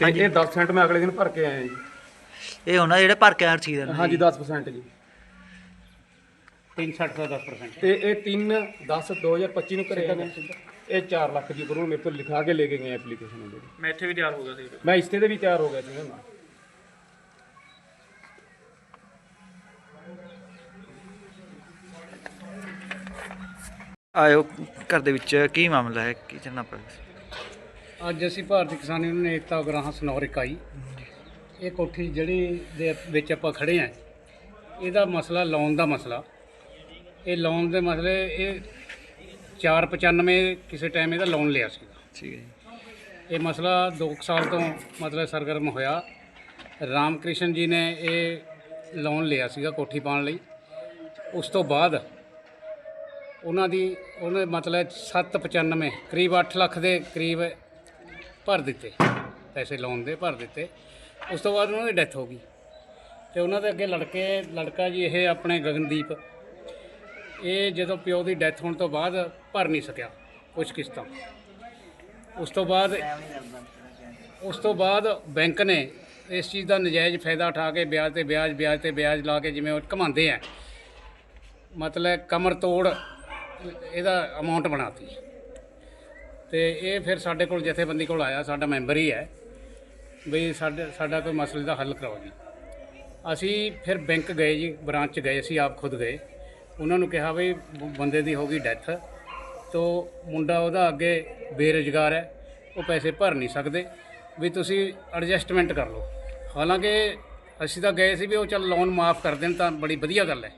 ਤੇ ਇਹ 10% ਮੈਂ ਅਗਲੇ ਦਿਨ ਭਰ ਕੇ ਆਇਆ ਜੀ। ਇਹ ਉਹਨਾਂ ਜਿਹੜੇ ਭਰ ਕੇ ਆਏ ਰਸੀਦ ਨੇ ਹਾਂਜੀ 10% ਜੀ। 360 ਦਾ 10% ਤੇ ਇਹ 3 10 2025 ਨੂੰ ਘਰੇ ਆਇਆ ਇਹ 4 ਲੱਖ ਦੀ ਬਰੂ ਮੇਰੇ ਤੋਂ ਲਿਖਾ ਕੇ ਲੈ ਕੇ ਗਏ ਐਪਲੀਕੇਸ਼ਨ ਉਹਦੇ। ਮੈਂ ਇੱਥੇ ਵੀ ਤਿਆਰ ਹੋ ਗਿਆ ਸੀ। ਮੈਂ ਇਸਤੇ ਦੇ ਵੀ ਤਿਆਰ ਹੋ ਗਿਆ ਸੀ ਨਾ। ਆਇਓ ਘਰ ਦੇ ਵਿੱਚ ਕੀ ਮਾਮਲਾ ਹੈ? ਕੀ ਚੱਲਣਾ ਪਿਆ ਅੱਜ ਅਸੀਂ ਭਾਰਤੀ ਕਿਸਾਨ ਯੂਨੀਅਨ ਏਕਤਾ ਗ੍ਰਾਹਾਂ ਸਨੌਰ ਇਕਾਈ। ਇਹ ਕੋਠੀ ਜਿਹੜੀ ਦੇ ਵਿੱਚ ਆਪਾਂ ਖੜੇ ਆਂ ਇਹਦਾ ਮਸਲਾ ਲੋਨ ਦਾ ਮਸਲਾ। ਇਹ ਲੋਨ ਦੇ ਮਸਲੇ ਇਹ 495 ਕਿਸੇ ਟਾਈਮ ਇਹਦਾ ਲੋਨ ਲਿਆ ਸੀਗਾ। ਠੀਕ ਹੈ ਜੀ। ਇਹ ਮਸਲਾ 2 ਸਾਲ ਤੋਂ ਮਤਲਬ ਸਰਗਰਮ ਹੋਇਆ। ਰਾਮਕ੍ਰਿਸ਼ਨ ਜੀ ਨੇ ਇਹ ਲੋਨ ਲਿਆ ਸੀਗਾ ਕੋਠੀ ਪਾਉਣ ਲਈ। ਉਸ ਤੋਂ ਬਾਅਦ ਉਹਨਾਂ ਦੀ, ਉਹਨੇ ਮਤਲਬ 795 ਕਰੀਬ 8 ਲੱਖ ਦੇ ਕਰੀਬ ਭਰ ਦਿੱਤੇ। ਪੈਸੇ ਲੋਨ ਦੇ ਭਰ ਦਿੱਤੇ। ਉਸ ਤੋਂ ਬਾਅਦ ਉਹਨਾਂ ਦੀ ਡੈਥ ਹੋ ਗਈ। ਤੇ ਉਹਨਾਂ ਦੇ ਅੱਗੇ ਲੜਕੇ, ਲੜਕਾ ਜੀ ਇਹ ਆਪਣੇ ਗਗਨਦੀਪ, ਇਹ ਜਦੋਂ ਪਿਓ ਦੀ ਡੈਥ ਹੋਣ ਤੋਂ ਬਾਅਦ ਭਰ ਨਹੀਂ ਸਕਿਆ ਕੁਝ ਕਿਸ਼ਤਾਂ। ਉਸ ਤੋਂ ਬਾਅਦ, ਉਸ ਤੋਂ ਬਾਅਦ ਬੈਂਕ ਨੇ ਇਸ ਚੀਜ਼ ਦਾ ਨਜਾਇਜ਼ ਫਾਇਦਾ ਉਠਾ ਕੇ ਵਿਆਜ ਤੇ ਵਿਆਜ ਵਿਆਜ ਤੇ ਵਿਆਜ ਲਾ ਕੇ ਜਿਵੇਂ ਉਹ ਕਮਾਉਂਦੇ ਆ। ਮਤਲਬ ਕਮਰ ਤੋੜ ਇਹਦਾ ਅਮਾਉਂਟ ਬਣਾਤੀ। ਤੇ ਇਹ ਫਿਰ ਸਾਡੇ ਕੋਲ ਜਥੇਬੰਦੀ ਕੋਲ ਆਇਆ, ਸਾਡਾ ਮੈਂਬਰ ਹੀ ਹੈ। ਵੀ ਸਾਡੇ, ਸਾਡਾ ਕੋਈ ਮਸਲੇ ਦਾ ਹੱਲ ਕਰਾਓ ਜੀ। ਅਸੀਂ ਫਿਰ ਬੈਂਕ ਗਏ ਜੀ ਬ੍ਰਾਂਚ 'ਚ ਗਏ, ਅਸੀਂ ਆਪ ਖੁਦ ਗਏ। ਉਹਨਾਂ ਨੂੰ ਕਿਹਾ ਵੀ ਬੰਦੇ ਦੀ ਹੋ ਗਈ ਡੈਥ ਤੋ ਮੁੰਡਾ ਉਹਦਾ ਅੱਗੇ ਬੇਰੁਜ਼ਗਾਰ ਹੈ, ਉਹ ਪੈਸੇ ਭਰ ਨਹੀਂ ਸਕਦੇ। ਵੀ ਤੁਸੀਂ ਐਡਜਸਟਮੈਂਟ ਕਰ ਲਓ। ਹਾਲਾਂਕਿ ਅਸੀਂ ਤਾਂ ਗਏ ਸੀ ਵੀ ਉਹ ਚੱਲ ਲੋਨ ਮਾਫ ਕਰ ਦੇਣ ਤਾਂ ਬੜੀ ਵਧੀਆ ਗੱਲ ਹੈ।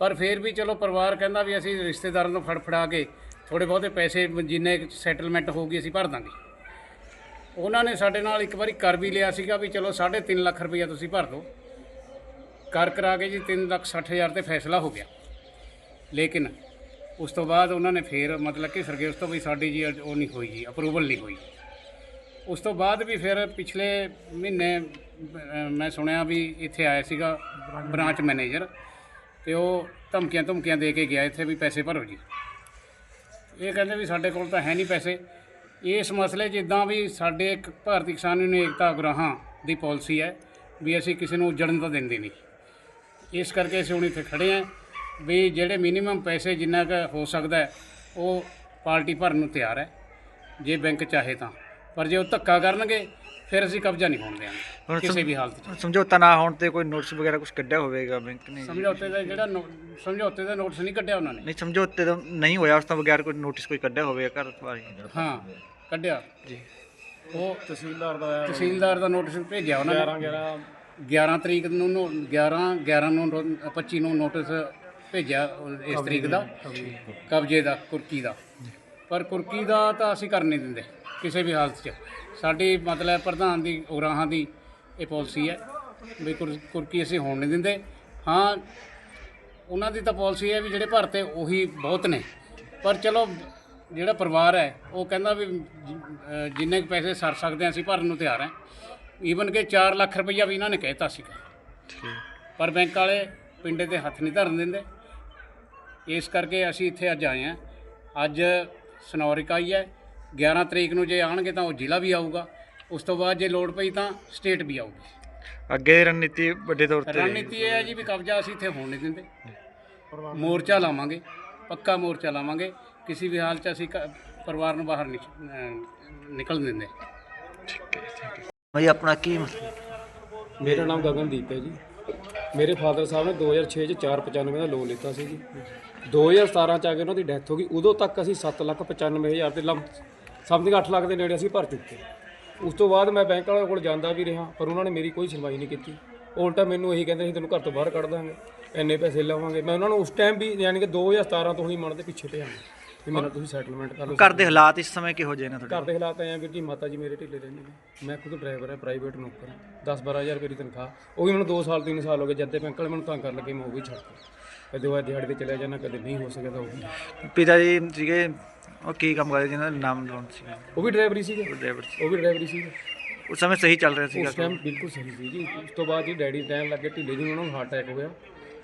ਪਰ ਫਿਰ ਵੀ ਚਲੋ ਪਰਿਵਾਰ ਕਹਿੰਦਾ ਵੀ ਅਸੀਂ ਰਿਸ਼ਤੇਦਾਰਾਂ ਨੂੰ ਫੜਫੜਾ ਕੇ ਥੋੜੇ ਬਹੁਤੇ ਪੈਸੇ ਜਿੰਨੇ ਸੈਟਲਮੈਂਟ ਹੋਊਗੀ ਅਸੀਂ ਭਰ ਦਾਂਗੇ। ਉਹਨਾਂ ਨੇ ਸਾਡੇ ਨਾਲ ਇੱਕ ਵਾਰੀ ਕਰ ਵੀ ਲਿਆ ਸੀਗਾ ਵੀ ਚਲੋ 3.5 ਲੱਖ ਰੁਪਈਆ ਤੁਸੀਂ ਭਰ ਦਿਓ। ਕਰ ਕਰਾ ਕੇ ਜੀ 3 ਲੱਖ 60 ਹਜ਼ਾਰ ਤੇ ਫੈਸਲਾ ਹੋ ਗਿਆ। ਲੇਕਿਨ ਉਸ ਤੋਂ ਬਾਅਦ ਉਹਨਾਂ ਨੇ ਫੇਰ ਮਤਲਬ ਕਿ ਸਰਗੇ ਉਸ ਤੋਂ ਵੀ ਸਾਡੀ ਜੀ ਉਹ ਨਹੀਂ ਹੋਈ ਜੀ ਅਪਰੂਵਲ ਨਹੀਂ ਹੋਈ। ਉਸ ਤੋਂ ਬਾਅਦ ਵੀ ਫਿਰ ਪਿਛਲੇ ਮਹੀਨੇ ਮੈਂ ਸੁਣਿਆ ਵੀ ਇੱਥੇ ਆਇਆ ਸੀਗਾ ਬ੍ਰਾਂਚ ਮੈਨੇਜਰ। ਤੇ ਉਹ ਧਮਕੀਆਂ ਧਮਕੀਆਂ ਦੇ ਕੇ ਗਿਆ ਇੱਥੇ ਵੀ ਪੈਸੇ ਭਰੋ ਜੀ। ਇਹ ਕਹਿੰਦੇ ਵੀ ਸਾਡੇ ਕੋਲ ਤਾਂ ਹੈ ਨਹੀਂ ਪੈਸੇ। ਇਸ ਮਸਲੇ 'ਚ ਇਦਾਂ ਵੀ ਸਾਡੇ ਇੱਕ ਭਾਰਤੀ ਕਿਸਾਨ ਯੂਨੀਅਨ ਏਕਤਾ ਗ੍ਰਾਹਾਂ ਦੀ ਪਾਲਿਸੀ ਹੈ ਵੀ ਅਸੀਂ ਕਿਸੇ ਨੂੰ ਉਜੜਨ ਤਾਂ ਦਿੰਦੇ ਨਹੀਂ। ਇਸ ਕਰਕੇ ਅਸੀਂ ਹੁਣ ਇੱਥੇ ਖੜੇ ਆਂ ਵੀ ਜਿਹੜੇ ਮਿਨੀਮਮ ਪੈਸੇ ਜਿੰਨਾ ਕੁ ਹੋ ਸਕਦਾ ਉਹ ਪਾਰਟੀ ਭਰਨ ਨੂੰ ਤਿਆਰ ਹੈ। ਜੇ ਬੈਂਕ ਚਾਹੇ ਤਾਂ। ਪਰ ਜੇ ਉਹ ਧੱਕਾ ਕਰਨਗੇ ਫਿਰ ਅਸੀਂ ਕਬਜ਼ਾ ਨਹੀਂ ਹੋਣ ਹੁਣ ਦੇਵਾਂਗੇ ਕਿਸੇ ਵੀ ਹਾਲਤ 'ਚ। ਸਮਝੌਤਾ ਨਾ ਹੋਣ ਤੇ ਕੋਈ ਨੋਟਿਸ ਵਗੈਰਾ ਕੁਝ ਕੱਢਿਆ ਹੋਵੇਗਾ ਬੈਂਕ ਨੇ? ਸਮਝੌਤੇ ਦਾ ਜਿਹੜਾ ਨੋ- ਸਮਝੌਤੇ ਦਾ ਨੋਟਿਸ ਨਹੀਂ ਕੱਢਿਆ ਉਹਨਾਂ ਨੇ। ਨਹੀਂ ਸਮਝੌਤੇ ਦਾ ਨਹੀਂ ਹੋਇਆ ਉਸ ਤੋਂ ਬਗੈਰ ਕੋਈ ਨੋਟਿਸ ਕੋਈ ਕੱਢਿਆ ਹੋਵੇਗਾ ਘਰ ਬਾਰੇ ਹਾਂ ਕੱਢਿਆ। ਜੀ। ਉਹ ਤਹਿਸੀਲਦਾਰ ਦਾ ਆਇਆ। ਤਹਿਸੀਲਦਾਰ ਦਾ ਨੋਟਿਸ ਭੇਜਿਆ ਉਹਨਾਂ ਨੇ। 11 11 ਤਰੀਕ ਨੂੰ ਨੋ- 11 11 ਨੂੰ ਨੋ- 25 ਨੂੰ ਨੋਟਿਸ ਭੇਜਿਆ ਉਹ ਇਸ ਤਰੀਕ ਦਾ। ਕਬਜ਼ੇ ਦਾ ਕੁਰਕੀ ਦਾ। ਪਰ ਕੁਰਕੀ ਦਾ ਤਾਂ ਅਸੀਂ ਕਰ ਨਹੀਂ ਦਿੰਦੇ। ਕਿਸੇ ਵੀ ਹਾਲਤ 'ਚ। ਸਾਡੀ ਮਤਲਬ ਪ੍ਰਧਾਨ ਦੀ ਉਗਰਾਹਾਂ ਦੀ ਇਹ ਪਾਲਿਸੀ ਹੈ ਵੀ ਕੁਰ- ਕੁਰਕੀ ਅਸੀਂ ਹੋਣ ਨਹੀਂ ਦਿੰਦੇ। ਹਾਂ ਉਹਨਾਂ ਦੀ ਤਾਂ ਪਾਲਿਸੀ ਹੈ ਵੀ ਜਿਹੜੇ ਭਰਤੇ ਉਹੀ ਬਹੁਤ ਨੇ। ਪਰ ਚਲੋ ਜਿਹੜਾ ਪਰਿਵਾਰ ਹੈ ਉਹ ਕਹਿੰਦਾ ਵੀ ਜਿੰਨੇ ਕੁ ਪੈਸੇ ਸਰ ਸਕਦੇ ਹਾਂ ਅਸੀਂ ਭਰਨ ਨੂੰ ਤਿਆਰ ਹਾਂ। ਈਵਨ ਕਿ 4 ਲੱਖ ਰੁਪਈਆ ਵੀ ਇਹਨਾਂ ਨੇ ਕਹਿਤਾ ਸੀਗਾ ਠੀਕ। ਪਰ ਬੈਂਕ ਵਾਲੇ ਪਿੰਡੇ ਤੇ ਹੱਥ ਨਹੀਂ ਧਰਨ ਦਿੰਦੇ। ਇਸ ਕਰਕੇ ਅਸੀਂ ਇੱਥੇ ਅੱਜ ਆਏ ਹਾਂ। ਅੱਜ ਸਨੌਰ ਇਕਾਈ ਹੈ। 11 ਤਰੀਕ ਨੂੰ ਜੇ ਆਣਗੇ ਤਾਂ ਉਹ ਜ਼ਿਲ੍ਹਾ ਵੀ ਆਊਗਾ। ਉਸ ਤੋਂ ਬਾਅਦ ਜੇ ਲੋੜ ਪਈ ਤਾਂ ਸਟੇਟ ਵੀ ਆਊਗੀ। ਅੱਗੇ ਰਣਨੀਤੀ ਵੱਡੇ ਤੌਰ ਤੇ ਰਣਨੀਤੀ ਇਹ ਹੈ ਜੀ ਵੀ ਕਬਜ਼ਾ ਅਸੀਂ ਇੱਥੇ ਹੋਣ ਨਹੀਂ ਦਿੰਦੇ। ਮੋਰਚਾ ਲਾਵਾਂਗੇ ਪੱਕਾ ਮੋਰਚਾ ਲਾਵਾਂਗੇ। ਕਿਸੇ ਵੀ ਹਾਲ 'ਚ ਅਸੀਂ ਕ- ਪਰਿਵਾਰ ਨੂੰ ਬਾਹਰ ਨਹੀਂ ਅਹ ਨਿਕਲਣ ਦਿੰਦੇ। ਭਾਈ ਆਪਣਾ ਕੀ ਮਸਲਾ ਮੇਰਾ ਨਾਮ ਗਗਨਦੀਪ ਹੈ ਜੀ। ਮੇਰੇ ਫਾਦਰ ਸਾਹਿਬ ਨੇ 2006 ਚ 495 ਦਾ ਲੋਨ ਲਿੱਤਾ ਸੀ ਜੀ। 2017 ਚ ਆ ਕੇ ਉਹਨਾਂ ਦੀ ਡੈਥ ਹੋ ਗਈ। ਉਦੋਂ ਤੱਕ ਅਸੀਂ 795000 ਤੇ ਲੰਮ ਸਮਥਿੰਗ 8 ਲੱਖ ਦੇ ਨੇੜੇ ਅਸੀਂ ਭਰ ਚੁੱਕੇ ਉਸ ਤੋਂ ਬਾਅਦ ਮੈਂ ਬੈਂਕ ਵਾਲਿਆਂ ਕੋਲ ਜਾਂਦਾ ਵੀ ਰਿਹਾ ਪਰ ਉਹਨਾਂ ਨੇ ਮੇਰੀ ਕੋਈ ਸੁਣਵਾਈ ਨਹੀਂ ਕੀਤੀ। ਉਲਟਾ ਮੈਨੂੰ ਇਹੀ ਕਹਿੰਦੇ ਸੀ ਤੈਨੂੰ ਘਰ ਤੋਂ ਬਾਹਰ ਕੱਢ ਦਾਂਗੇ ਇੰਨੇ ਪੈਸੇ ਲਵਾਂਗੇ। ਮੈਂ ਉਹਨਾਂ ਨੂੰ ਉਸ ਟਾਈਮ ਵੀ ਯਾਨੀ ਕਿ 2017 ਤੋਂ ਹੀ ਮਨ ਦੇ ਪਿੱਛੇ ਪਿਆ। ਵੀ ਮੇਰਾ ਤੁਸੀਂ ਸੈਟਲਮੈਂਟ ਕਰ ਲਓ। ਘਰ ਦੇ ਹਾਲਾਤ ਇਸ ਸਮੇਂ ਕਿਹੋ ਜਿਹੇ ਨੇ ਤੁਹਾਡੇ ਘਰ ਦੇ ਹਾਲਾਤ ਐਂ ਆ ਵੀਰ ਜੀ ਮਾਤਾ ਜੀ ਮੇਰੇ ਢਿੱਲੇ ਰਹਿੰਦੇ ਨੇ। ਮੈਂ ਖੁਦ ਡਰਾਈਵਰ ਹਾਂ ਪ੍ਰਾਈਵੇਟ ਨੌਕਰ 10 12000 ਰੁਪਏ ਦੀ ਤਨਖਾਹ। ਉਹ ਵੀ ਮੈਨੂੰ 2 ਸਾਲ 3 ਸਾਲ ਹੋ ਗਏ। ਜਦ ਤੇ ਬੈਂਕ ਵਾਲੇ ਮੈਨੂੰ ਤੰਗ ਕਰਨ ਲੱਗੇ ਮੈਂ ਉਹ ਵੀ ਛੱਡਤਾ ਕਦੇ ਉਹ ਦਿਹਾੜੀ ਤੇ ਚਲਿਆ ਜਾਣਾ ਕਦੇ ਨਹੀਂ ਹੋ ਸਕਿਆ ਤਾਂ ਉਹ ਪਿਤਾ ਜੀ ਸੀਗੇ ਉਹ ਕੀ ਕੰਮ ਕਰਦੇ ਜਿਹਨਾਂ ਦਾ ਨਾਮ ਲਾਉਣ ਸੀ ਉਹ ਵੀ ਡਰਾਈਵਰੀ ਸੀਗੇ। ਡਰਾਈਵਰ ਉਹ ਵੀ ਡਰਾਈਵਰੀ ਸੀਗੇ। ਉਸ ਸਮੇਂ ਸਹੀ ਚੱਲ ਰਿਹਾ ਸੀਗਾ ਉਸ ਟਾਈਮ ਬਿਲਕੁਲ ਸਹੀ ਸੀ ਜੀ। ਉਸ ਤੋਂ ਬਾਅਦ ਜੀ ਡੈਡੀ ਟਾਈਮ ਲੱਗੇ ਢਿੱਲੇ ਜੀ ਉਹਨਾਂ ਨੂੰ ਹਾਰਟ ਅਟੈਕ ਹੋ ਗਿਆ।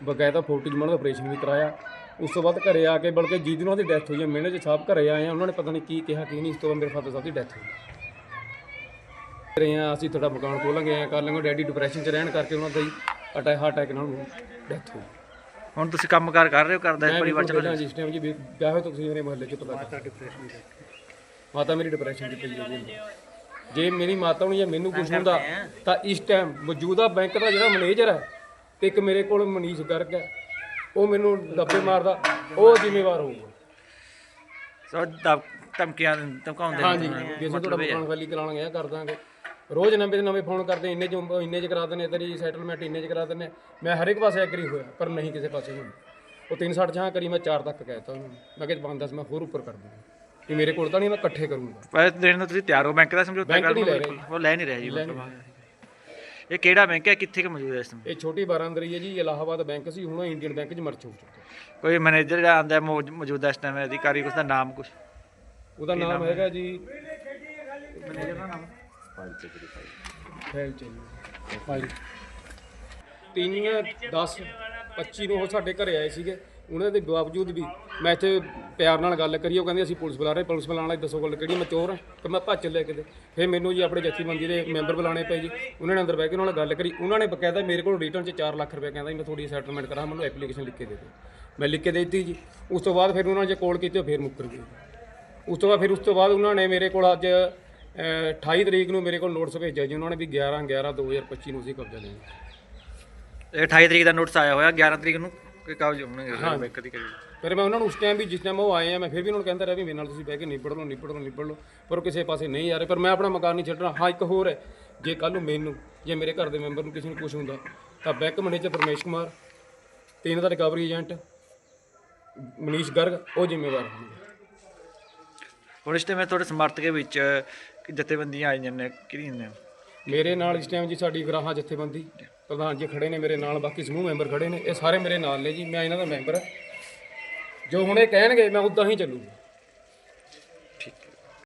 ਬਕਾਇਦਾ 40 ਜਮਣ ਦਾ ਆਪਰੇਸ਼ਨ ਵੀ ਕਰਾਇਆ। ਉਸ ਤੋਂ ਬਾਅਦ ਘਰੇ ਆ ਕੇ ਬਲਕਿ ਜਿਸ ਦਿਨ ਉਹਦੀ ਡੈਥ ਹੋਈ ਹੈ ਮੈਨੇ ਸਾਹਿਬ ਘਰੇ ਆਏ ਆ ਉਹਨਾਂ ਨੇ ਪਤਾ ਨਹੀਂ ਕੀ ਕਿਹਾ ਕੀ ਨਹੀਂ। ਇਸ ਤੋਂ ਬਾਅਦ ਮੇਰੇ ਫਾਦਰ ਸਾਹਿਬ ਦੀ ਡੈਥ ਹੋਈ। ਰਹੇ ਆ ਅਸੀਂ ਤੁਹਾਡਾ ਮਕਾਨ ਖੋਲਾਂਗੇ ਐ ਕਰ ਲਾਂਗੇ ਡੈਡੀ ਡਿਪਰੈਸ਼ਨ 'ਚ ਰਹਿਣ ਕਰਕੇ ਉਹਨਾਂ ਦਾ ਹੀ ਅਟੈਕ ਹਾਰਟ ਅਟੈਕ ਨਾਲ ਡੈਥ ਹੋਈ। ਹੁਣ ਤੁਸੀਂ ਕੰਮਕਾਰ ਕਰ ਰਹੇ ਹੋ ਕਰਦਾ ਹੈ ਪਰਿਵਾਰ ਚਲਾ ਪਹਿਲਾਂ ਜਿਸ ਟਾਈਮ ਜੀ ਵਿਆਹ ਹੋਇਆ ਤਾਂ ਤੁਸੀਂ ਮੇਰੇ ਮੁਹੱਲੇ 'ਚ ਪਤਾ ਮਾਤਾ ਡਿਪਰੈਸ਼ਨ ਮਾਤਾ ਮੇਰੀ ਡਿਪਰੈਸ਼ਨ 'ਚ ਪਈ ਹੈ। ਜੀ ਜੇ ਮੇਰੀ ਮਾਤਾ ਨੂੰ ਜਾਂ ਮੈਨੂੰ ਕੁਝ ਹੁੰਦਾ ਤਾਂ ਇਸ ਟਾਈਮ ਮੌਜੂਦਾ ਬੈਂਕ ਦਾ ਜਿਹੜਾ ਮੈਨੇਜਰ ਹੈ ਤੇ ਇੱਕ ਮੇਰੇ ਕੋਲ ਮਨੀਸ਼ ਗਰਗ ਹੈ। ਉਹ ਮੈਨੂੰ ਡੱਬੇ ਮਾਰਦਾ ਉਹ ਜ਼ਿੰਮੇਵਾਰ ਹੋਊਗਾ। ਸੋ ਧਮਕੀਆਂ ਧਮਕਾਉਂਦੇ ਹਾਂਜੀ ਜੇ ਅਸੀਂ ਤੁਹਾਡਾ ਮਕਾਨ ਖਾਲੀ ਕਰਾਉਣਗੇ ਆ ਕਰ ਦਾਂਗੇ। ਰੋਜ਼ ਨਵੇਂ ਦੇ ਨਵੇਂ ਫੋਨ ਕਰਦੇ ਇੰਨੇ ਚ ਇੰਨੇ ਚ ਕਰਾ ਦਿੰਦੇ ਤੇਰੀ ਸੈਟਲਮੈਂਟ ਇੰਨੇ ਚ ਕਰਾ ਦਿੰਦੇ। ਮੈਂ ਹਰ ਇੱਕ ਪਾਸੇ ਐਗਰੀ ਹੋਇਆ ਪਰ ਨਹੀਂ ਕਿਸੇ ਪਾਸੇ ਹੋਈ ਉਹ 360 ਜਹਾਂ ਕਰੀ ਮੈਂ 4 ਤੱਕ ਕਹਿਤਾ ਉਹਨੂੰ। ਮੈਂ ਕਿਹਾ 5-10 ਮੈਂ ਹੋਰ ਉੱਪਰ ਕਰ ਦੂੰਗਾ। ਕਿ ਮੇਰੇ ਕੋਲ ਤਾਂ ਨਹੀਂ ਮੈਂ ਇਕੱਠੇ ਕਰੂੰਗਾ। ਪੈਸੇ ਦੇਣ ਨੂੰ ਤੁਸੀਂ ਤਿਆਰ ਹੋ ਬੈਂਕ ਦਾ ਸਮਝੌਤਾ ਬੈਂਕ ਕਰਨ ਨਹੀਂ ਨੂੰ ਲੈ ਬਿਲਕੁਲ। ਉਹ ਲੈ ਨਹੀਂ ਰਿਹਾ ਜੀ ਮਤਲਬ ਇਹ ਕਿਹੜਾ ਬੈਂਕ ਹੈ ਕਿੱਥੇ ਕਿ ਮੌਜੂਦ ਹੈ ਇਸ ਸਮੇਂ? ਇਹ ਛੋਟੀ ਬਾਰਾਂਦਰੀ ਹੈ ਜੀ ਇਲਾਹਾਬਾਦ ਬੈਂਕ ਸੀ ਹੁਣ ਇੰਡੀਅਨ ਬੈਂਕ 'ਚ ਮਰਜ ਹੋ ਚੁੱਕਾ ਕੋਈ ਮੈਨੇਜਰ ਜਿਹੜਾ ਆਂਦਾ ਮੌਜੂਦਾ ਇਸ ਟਾਈਮ ਅਧਿਕਾਰੀ ਉਸ ਦਾ ਨਾਮ ਕੁਝ ਉਹਦਾ ਨਾਮ ਹੈਗਾ ਜੀ ਫਾਈਲ ਚੱਲੀ ਫਾਈਲ ਤਿੰਨ 10 25 ਨੂੰ ਉਹ ਸਾਡੇ ਘਰੇ ਆਏ ਸੀਗੇ। ਉਹਨਾਂ ਦੇ ਬਾਵਜੂਦ ਵੀ ਮੈਂ ਇੱਥੇ ਪਿਆਰ ਨਾਲ ਗੱਲ ਕਰੀ, ਉਹ ਕਹਿੰਦੇ ਅਸੀਂ ਪੁਲਿਸ ਬੁਲਾ ਰਹੇ ਪੁਲਿਸ ਬੁਲਾਉਣ ਵਾਲੇ ਦੱਸੋ ਗੱਲ ਕਿਹੜੀ, ਮੈਂ ਚੋਰ ਹਾਂ, ਤੇ ਮੈਂ ਭੱਜ ਚੱਲਿਆ ਕਿਤੇ। ਫਿਰ ਮੈਨੂੰ ਜੀ ਆਪਣੇ ਜਥੇਬੰਦੀ ਦੇ ਮੈਂਬਰ ਬੁਲਾਣੇ ਪਏ ਜੀ। ਉਹਨਾਂ ਨੇ ਅੰਦਰ ਬਹਿ ਕੇ ਉਹਨਾਂ ਨਾਲ ਗੱਲ ਕਰੀ। ਉਹਨਾਂ ਨੇ ਬਕਾਇਦਾ ਮੇਰੇ ਕੋਲ ਰਿਟਰਨ 'ਚ 4 ਲੱਖ ਰੁਪਏ ਕਹਿੰਦਾ ਜੀ, ਮੈਂ ਤੁਹਾਡੀ ਸੈਟਲਮੈਂਟ ਕਰਾਂ, ਮੈਨੂੰ ਐਪਲੀਕੇਸ਼ਨ ਲਿਖ ਕੇ ਦੇ ਦਿਓ। ਮੈਂ ਲਿਖ ਕੇ ਦੇ ਦਿੱਤੀ ਜੀ। ਉਸ ਤੋਂ ਬਾਅਦ ਫਿਰ ਉਹਨਾਂ ਨੇ ਜੇ ਕੋਲ ਕੀਤੀ, ਉਹ ਫਿਰ ਮੁੱਕਰ ਗਏ। ਉਸ ਤੋਂ ਬਾਅਦ ਫਿਰ ਉਸ ਤੋਂ ਬਾਅਦ ਉਹਨਾਂ ਨੇ ਮੇਰੇ ਕੋਲ ਅੱਜ 28 ਤਰੀਕ ਨੂੰ ਮੇਰੇ ਕੋਲ ਨੋਟਿਸ ਭੇਜਿਆ ਜੀ ਉਹਨਾਂ ਨੇ ਵੀ 11 11 2025 ਨੂੰ ਅਸੀਂ ਕਬਜ਼ਾ ਲੈਣਾ ਇਹ 28 ਤਰੀਕ ਦਾ ਨੋਟਿਸ ਆਇਆ ਹੋਇਆ 11 ਤਰੀਕ ਨੂੰ? ਕੋਈ ਕਾਗਜ਼ ਹੋਣਗੇ ਬੈਂਕ ਦੀ ਕਰੀ। ਫਿਰ ਮੈਂ ਉਹਨਾਂ ਨੂੰ ਉਸ ਟਾਈਮ ਵੀ ਜਿਸ ਟਾਈਮ ਉਹ ਆਏ ਆ ਮੈਂ ਫਿਰ ਵੀ ਉਹਨਾਂ ਨੂੰ ਕਹਿੰਦਾ ਰਿਹਾ ਵੀ ਮੇਰੇ ਨਾਲ ਤੁਸੀਂ ਬਹਿ ਕੇ ਨਿਬੜ ਲਓ ਨਿਬੜ ਲਓ ਨਿਬੜ ਲਓ ਪਰ ਉਹ ਕਿਸੇ ਪਾਸੇ ਨਹੀਂ ਆ ਰਹੇ। ਪਰ ਮੈਂ ਆਪਣਾ ਮਕਾਨ ਨਹੀਂ ਛੱਡਣਾ। ਹਾਂ ਇੱਕ ਹੋਰ ਹੈ। ਜੇ ਕੱਲ ਨੂੰ ਮੈਨੂੰ ਜੇ ਮੇਰੇ ਘਰ ਦੇ ਮੈਂਬਰ ਨੂੰ ਕਿਸੇ ਨੂੰ ਕੁਝ ਹੁੰਦਾ ਤਾਂ ਬੈਂਕ ਮੈਨੇਜਰ ਪਰਮੇਸ਼ ਕੁਮਾਰ ਤੇ ਇਹਨਾਂ ਦਾ ਰਿਕਵਰੀ ਏਜੰਟ ਮਨੀਸ਼ ਗਰਗ ਉਹ ਜ਼ਿੰਮੇਵਾਰ ਹੋਣਗੇ। ਹੁਣ ਇਸ ਟਾਈਮ ਤੁਹਾਡੇ ਸਮਰਥਕ ਵਿੱਚ ਜਥੇਬੰਦੀਆਂ ਆਈਆਂ ਨੇ, ਕਿਹੜੀਆਂ ਨੇ? ਮੇਰੇ ਨਾਲ ਇਸ ਟਾਈਮ ਜੀ ਸਾਡੀ ਗਰਾਹਾਂ ਜਥੇਬੰਦੀ ਪ੍ਰਧਾਨ ਜੀ ਖੜੇ ਨੇ, ਮੇਰੇ ਨਾਲ ਬਾਕੀ ਸਮੂਹ ਮੈਂਬਰ ਖੜੇ ਨੇ, ਇਹ ਸਾਰੇ ਮੇਰੇ ਨਾਲ ਨੇ ਜੀ, ਮੈਂ ਇਹਨਾਂ ਦਾ ਮੈਂਬਰ ਹਾਂ। ਜੋ ਹੁਣ ਇਹ ਕਹਿਣਗੇ, ਮੈਂ ਉਦਾਂ ਹੀ ਚੱਲੂਗਾ।